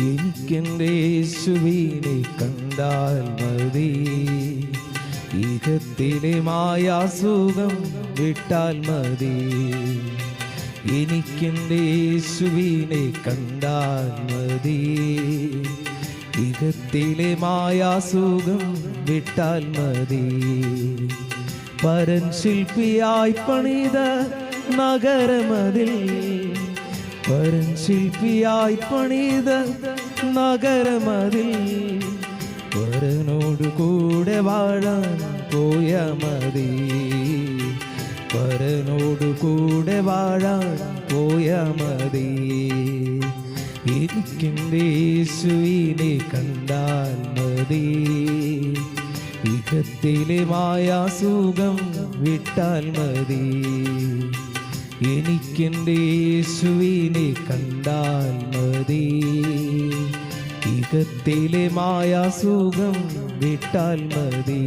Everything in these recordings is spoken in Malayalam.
എനിക്കെന്റെ യേശുവിനെ കണ്ടാൽ മതി. ഇഹത്തിലെ മായാസുഖം വിട്ടാൽ മതി. എനിക്കെന്റെ യേശുവിനെ കണ്ടാൽ മതി. ഇഹത്തിലെ മായാസുഖം വിട്ടാൽ മതി. പരൻ ശില്പിയായി പണിത നഗരമതിൽ പരൻ ശില്പിയായി പണിത നഗരമതിൽ. പരനോട് കൂടെ വാഴാൻ പോയ മതി. പരനോട് കൂടെ വാഴാൻ പോയ മതി. എനിക്കെന്റെ യേശുവിനെ കണ്ടാൽ മതി. ഇഹത്തിലെ മായാസുഖം വിട്ടാൽ മതി. എനിക്കെന്റെ യേശുവിനെ കണ്ടാൽ മതി. ഇകത്തിലെ മായാസുഖം വിട്ടാൽ മതി.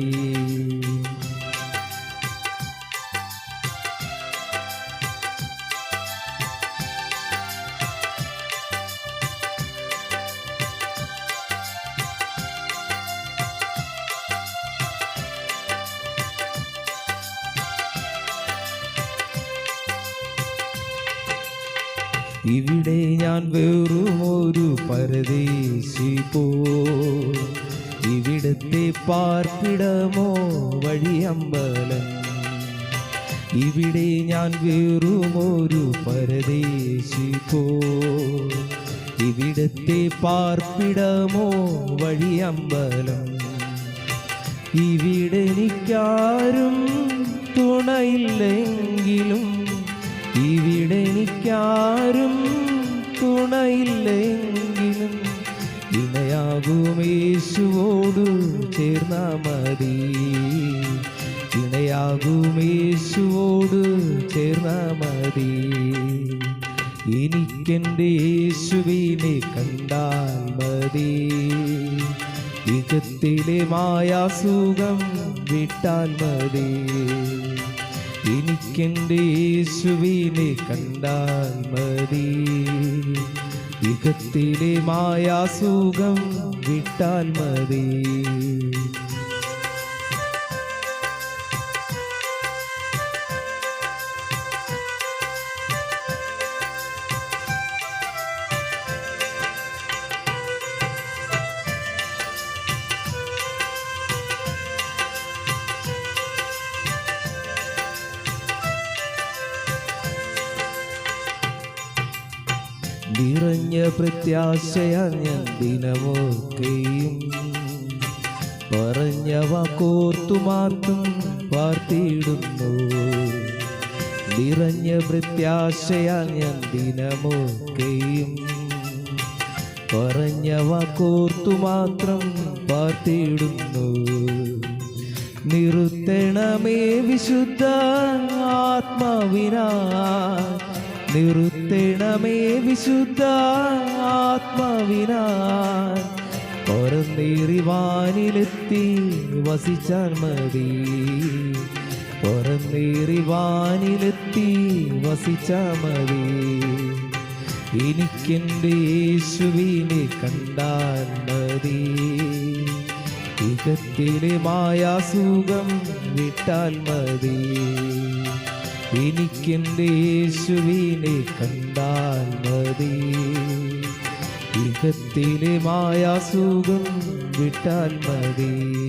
ഇവിടെ ഞാൻ വെറും ഒരു പരദേശി പോ ഇവിടത്തെ പാർപ്പിടമോ വഴിയമ്പലം ഇവിടെ ഞാൻ വെറും ഒരു പരദേശി പോ ഇവിടത്തെ പാർപ്പിടമോ വഴിയമ്പലം ഇവിടെ എനിക്കാരും തുണയില്ലെങ്കിലും ഇണയാകുമേശുവോടു ചേർന്ന മതി. ഇണയാകും യേശുവോട് ചേർന്ന മതി. എനിക്കെന്റെ യേശുവിനെ കണ്ടാൽ മതി. ഇകത്തിലെ മായാസുഖം വിട്ടാൽ മതി. എനിക്കെന്റെ യേശുവിനെ കണ്ടാൽ മതി. ഇകത്തിലെ മായാസുഖം വിട്ടാൽ മതി. നിറഞ്ഞ പ്രത്യാശയാണ് ഞാൻ ദിനമൊക്കെയും. പറഞ്ഞവ കോർത്തു മാത്രം വാർത്തിയിടുന്നു. നിറഞ്ഞ പ്രത്യാശയാണ് ഞാൻ ദിനമൊക്കെയും. പറഞ്ഞവ കോർത്തു മാത്രം വാർത്തിയിടുന്നു. നിറുത്തണമേ വിശുദ്ധ ആത്മാവിനാ നിറുത്തണമേ വിശുദ്ധ ആത്മാവിനാൽ. പുറന്നേറിവാനിലെത്തി വസിച്ചാൽ മതി. പുറന്നേറിവാനിലെത്തി വസിച്ചാൽ മതി. എനിക്കെന്റെ യേശുവിനെ കണ്ടാൽ മതി. ഇകത്തിലെ മായാസുഖം വിട്ടാൽ മതി. എനിക്കെന്റെ യേശുവിനെ കണ്ടാൽ മതി? ഇഹത്തിലെ മായാസുഖം വിട്ടാൽ മതി.